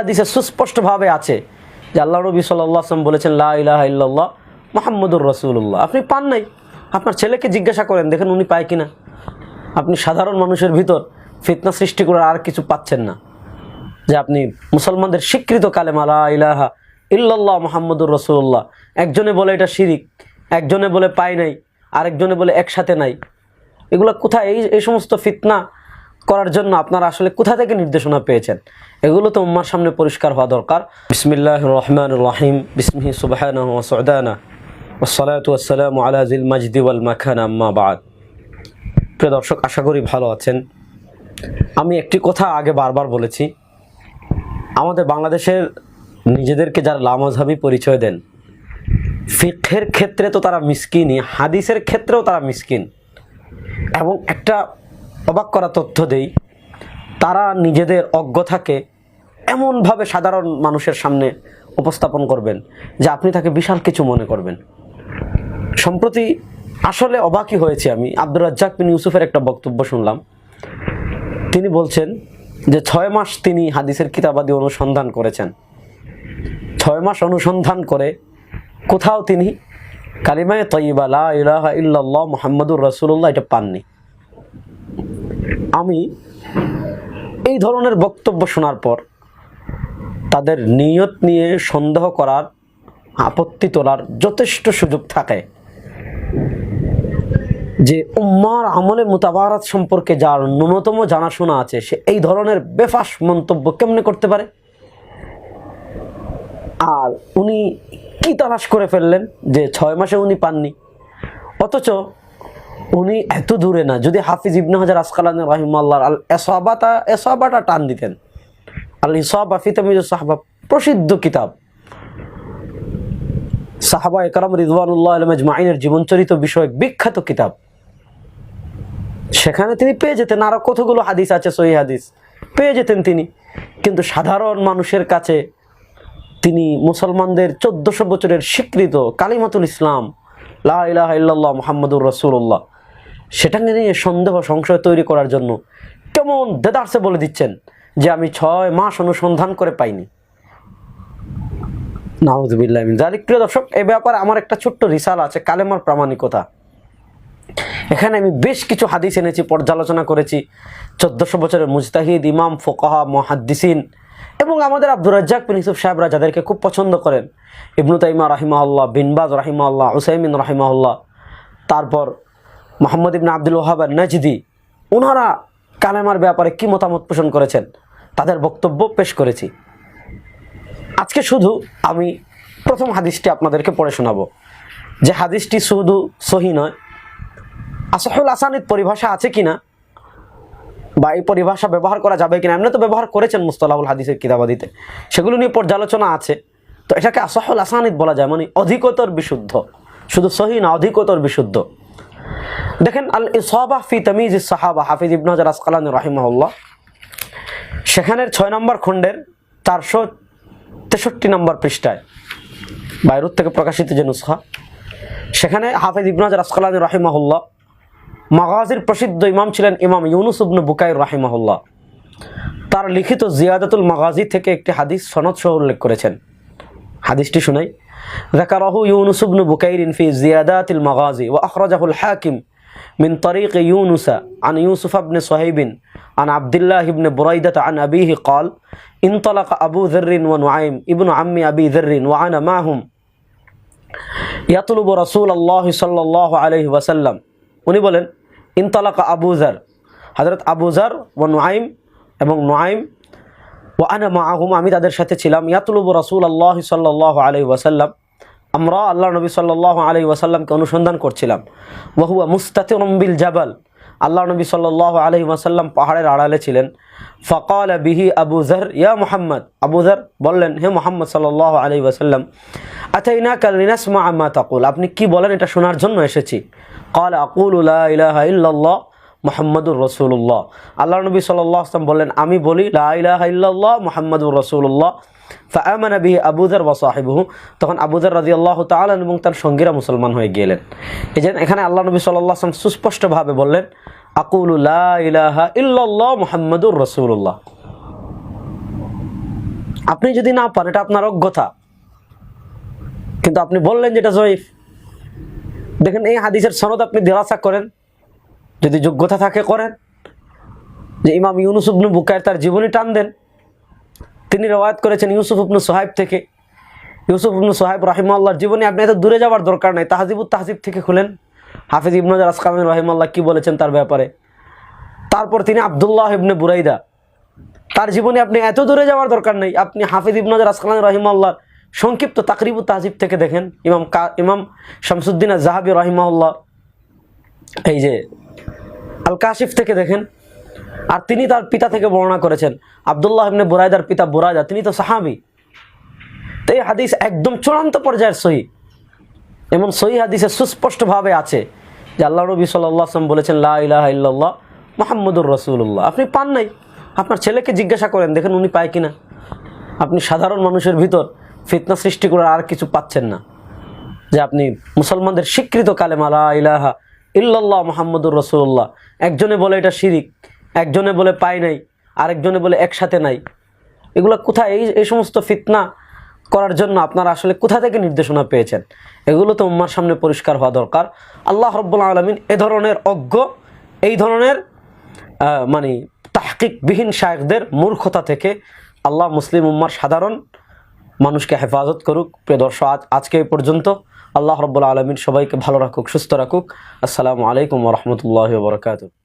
হাদিসে সুস্পষ্টভাবে আছে যে আল্লাহ নবী সাল্লাহ আসলাম বলেছেন, লা ইলাহা মোহাম্মদুর রসুল্লাহ আপনি পান নাই। আপনার ছেলেকে জিজ্ঞাসা করেন, দেখেন উনি পায় কিনা? আপনি সাধারণ মানুষের ভিতর ফিতনা সৃষ্টি করে আর কিছু পাচ্ছেন না। যে আপনি মুসলমানদের স্বীকৃত কালেমা, লা ইলাহা ইল্লাল্লাহ মোহাম্মদুর রসুল্লাহ একজনে বলে এটা শিরিক, একজনে বলে পায় নাই, আরেকজনে বলে একসাথে নাই। এগুলো কোথায়? এই এই সমস্ত ফিতনা করার জন্য আপনারা আসলে কোথা থেকে নির্দেশনা পেয়েছেন? এগুলো তো উম্মার সামনে পরিষ্কার হওয়া দরকার। বিসমিল্লাহ রহমান রহিম। বিসমিহি সুবাহানা জিল মাখান বাদ। প্রিয় দর্শক, আশা করি ভালো আছেন। আমি একটি কথা আগে বারবার বলেছি। আমাদের বাংলাদেশের নিজেদেরকে যারা লামজহাবি পরিচয় দেন ফিখের ক্ষেত্রে তো তারা মিসকিনই হাদিসের ক্ষেত্রেও তারা মিসকিন। এবং একটা অবাক করা তথ্য দেই, তারা নিজেদের অজ্ঞতাকে এমনভাবে সাধারণ মানুষের সামনে উপস্থাপন করবেন, যে আপনি তাকে বিশাল কিছু মনে করবেন। সম্প্রতি আসলে অবাকই হয়েছে আমি। আব্দুর রাজ্জাক বিন ইউসুফের একটা বক্তব্য শুনলাম। তিনি বলছেন যে, ছয় মাস তিনি হাদিসের কিতাবাদি অনুসন্ধান করেছেন। ছয় মাস অনুসন্ধান করে কোথাও তিনি কালিমায় তৈবা লা ইলাহা মোহাম্মদুর রসুল্লাহ এটা পাননি। আমি এই ধরনের বক্তব্য শোনার পর তাদের নিয়ত নিয়ে সন্দেহ করার, আপত্তি তোলার যথেষ্ট সুযোগ থাকে যে উম্মার আমলে মোতাবারাত সম্পর্কে যার ন্যূনতম জানাশোনা আছে, সে এই ধরনের বেফাস মন্তব্য কেমনে করতে পারে? আর উনি কি তালাশ করে ফেললেন যে ছয় মাসে উনি পাননি? অথচ উনি এত দূরে না, যদি হাফিজ ইবনে হাজার আসকালান রাহিমাল্লাহ আল এসাবাতা, এসাবাটা টান দিতেন। আল ইসাবা ফিতামিজ সাহাবা, প্রসিদ্ধ কিতাব। সাহাবা একরাম রিদওয়ানুল্লাহ আলমজমাইনের জীবনচরিত বিষয়ক বিখ্যাত কিতাব। সেখানে তিনি পেয়ে যেতেন আরও কতগুলো হাদিস আছে, সহি হাদিস। পেয়ে যেতেন তিনি। কিন্তু সাধারণ মানুষের কাছে তিনি মুসলমানদের চোদ্দশো বছরের স্বীকৃত কালিমাতুল ইসলাম, লা ইলাহা ইল্লাল্লাহ মোহাম্মদুর রসুল্লাহ সেটাকে নিয়ে সন্দেহ, সংশয় তৈরি করার জন্য কেমন দেদারসে বলে দিচ্ছেন যে আমি ছয় মাস অনুসন্ধান করে পাইনি। নাউজবিল্লাহ জালিক প্রিয় দর্শক, এ ব্যাপারে আমার একটা ছোট্ট রিসাল আছে, কালেমার প্রামাণিকতা। এখানে আমি বেশ কিছু হাদিস এনেছি, পর্যালোচনা করেছি। চোদ্দশো বছরের মুজতাহিদ, ইমাম, ফোকাহা, মহাদ্দিসিন এবং আমাদের আব্দুর রাজ্জাক বিন ইউসুফ সাহেবরা যাদেরকে খুব পছন্দ করেন। ইবনু তাইমা রাহিমাল্লাহ বিনবাজ রাহিমাল্লাহ উসাইমিন রাহিমাল্লাহ তারপর মোহাম্মদ ইবনা আব্দুল ওহাব নাজদি ওনারা কালেমার ব্যাপারে কি মতামত পোষণ করেছেন? তাদের বক্তব্য পেশ করেছি। আজকে শুধু আমি প্রথম হাদিসটি আপনাদেরকে পড়ে শোনাবো। যে হাদিসটি শুধু সহি নয়, আসহুল আসানিদ পরিভাষা আছে কিনা বা এই পরিভাষা ব্যবহার করা যাবে কিনা, এমনি তো ব্যবহার করেছেন মুস্তলাহুল হাদিসের কিতাবাদিতে। সেগুলো নিয়ে পর্যালোচনা আছে। তো এটাকে আসহুল আসানিদ বলা যায় মানে অধিকতর বিশুদ্ধ। শুধু সহি না, অধিকতর বিশুদ্ধ। দেখেন আল ইসাবা ফি তামিজ সাহাবা, হাফিজ ইবন আসকালান রাহিমাহুল্লাহ। সেখানের ছয় নম্বর খণ্ডের চারশো তেষট্টি নম্বর পৃষ্ঠায়, বাইরুত থেকে প্রকাশিত যে নুসখা, সেখানে হাফিজ ইবন আসকালান রাহিমাহুল্লাহ মাগাজির প্রসিদ্ধ ইমাম ছিলেন ইমাম ইউনুস ইবনু বুকাইর রাহিমাহুল্লাহ। তার লিখিত জিয়াদাতুল মাগাজি থেকে একটি হাদিস সনদ সহ উল্লেখ করেছেন। হাদিসটি শুনাই ذكره يونس بن بكير في زيادات المغازي وأخرجه الحاكم من طريق يونس عن يوسف بن صهيب عن عبد الله بن بريدة عن أبيه قال انطلق أبو ذر ونعيم ابن عم أبي ذر وأنا معهم يطلب رسول الله صلى الله عليه وسلم উনি বলেন ইনতালাকা আবু জার হজরত আবু জার ও নোয়াইম এবং নোয়াইম ও মা আমি তাদের সাথে ছিলাম। ইয়াতুলুব রসুল আল্লাহ সাল্লাহ আলহি ওয়াসাল্লাম। আমরা আল্লাহ নবী সাল্লাহ আলহি ওয়াসাল্লামকে অনুসন্ধান করছিলাম। ওহুয়া মুস্তাতিবিল জাবাল। আল্লাহ নবী সাল্লাহ আলহি ওয়াসাল্লাম পাহাড়ের আড়ালে ছিলেন। ফকাল বিহি আবু জর ইয়া মোহাম্মদ। আবু জর বললেন, হে মোহাম্মদ সাল্লাহ আলহি ওয়াসাল্লাম আচ্ছা ইনা কাল রিনাসমা আম্মা তাকুল? আপনি কি বলেন, এটা শোনার জন্য এসেছি। কাল আকুল উল্লাহ ইলাহা মোহাম্মদুর রসুল্লাহ আল্লাহ নবী সাল্লাহ আসলাম বললেন, আমি বলি লাহ মোহাম্মদুর রসুল্লাহ ফাআমানা বিহি আবুদার ওয়া সাহিবহু। তখন আবুদার রাজি আল্লাহ তাআলা এবং তার সঙ্গীরা মুসলমান হয়ে গেলেন। এই যে এখানে আল্লাহ নবী সাল্লাহ আসলাম সুস্পষ্টভাবে বললেন, আকুলু ইলাহা ইল্লাল্লাহ মোহাম্মদুর রসুল্লাহ আপনি যদি না পান এটা আপনার অজ্ঞতা। কিন্তু আপনি বললেন যেটা জয়ীফ। দেখেন, এই হাদিসের সনদ আপনি দেরাসা করেন। যদি যোগ্যতা থাকে করেন। যে ইমাম ইউনুস ইবনু বুকায়ের তার জীবনী টান দেন। তিনি রওয়ায়ত করেছেন ইউসুফ ইবনু সোহাইব থেকে। ইউসুফ ইবনু সোহাইব রাহিমাল্লাহর জীবনী, আপনি এত দূরে যাওয়ার দরকার নাই। তাহাজিবুত তাহজিব থেকে খুলেন। হাফিজ ইবনু আসকালাম রহিমাল্লাহ কী বলেছেন তার ব্যাপারে? তারপর তিনি আবদুল্লাহ ইবনে বুরাইদা। তার জীবনে আপনি এত দূরে যাওয়ার দরকার নেই। আপনি হাফিজ ইবনু আসকালাম রহিমাল্লাহ সংক্ষিপ্ত তাকরিবু তাহজিব থেকে দেখেন। ইমাম কা ইমাম শামসুদ্দিন জাহাবি রহিমাল্লাহ এই যে আল কাশিফ থেকে দেখেন, আর তিনি তার পিতা থেকে বর্ণনা করেছেন, আবদুল্লাহ ইবনে বুরাইদার পিতা বুরাইদা তিনি তো সাহাবি। তো এই হাদিস একদম চূড়ান্ত পর্যায়ের সহি। এমন সহি হাদিসে সুস্পষ্টভাবে আছে যে আল্লাহ নবী সাল্লাহ আসলাম বলেছেন, লা ইলাহা মোহাম্মদুর রসুল্লাহ আপনি পান নাই। আপনার ছেলেকে জিজ্ঞাসা করেন, দেখেন উনি পায় কিনা? আপনি সাধারণ মানুষের ভিতর ফিতনা সৃষ্টি করে আর কিছু পাচ্ছেন না। যে আপনি মুসলমানদের স্বীকৃত কালেমা, লা ইলাহা ইল্লাল্লাহ মোহাম্মদুর রসুল্লাহ একজনে বলে এটা শিরিক, একজনে বলে পায় নাই, আরেকজনে বলে একসাথে নাই। এগুলো কোথায়? এই এই সমস্ত ফিতনা করার জন্য আপনারা আসলে কোথা থেকে নির্দেশনা পেয়েছেন? এগুলো তো উম্মার সামনে পরিষ্কার হওয়া দরকার। আল্লাহ রব্বুল আলমিন এ ধরনের অজ্ঞ, এই ধরনের মানে তাহকিকবিহীন শায়কদের মূর্খতা থেকে আল্লাহ মুসলিম উম্মার সাধারণ মানুষকে হেফাজত করুক। প্রিয় দর্শক, আজ, আজকে এই পর্যন্ত আল্লাহ রব্বুল আলমিন সবাইকে ভালো রাখুক সুস্থ রাখুক। আসসালামু আলাইকুম রহমতুল্লাহ বরকাত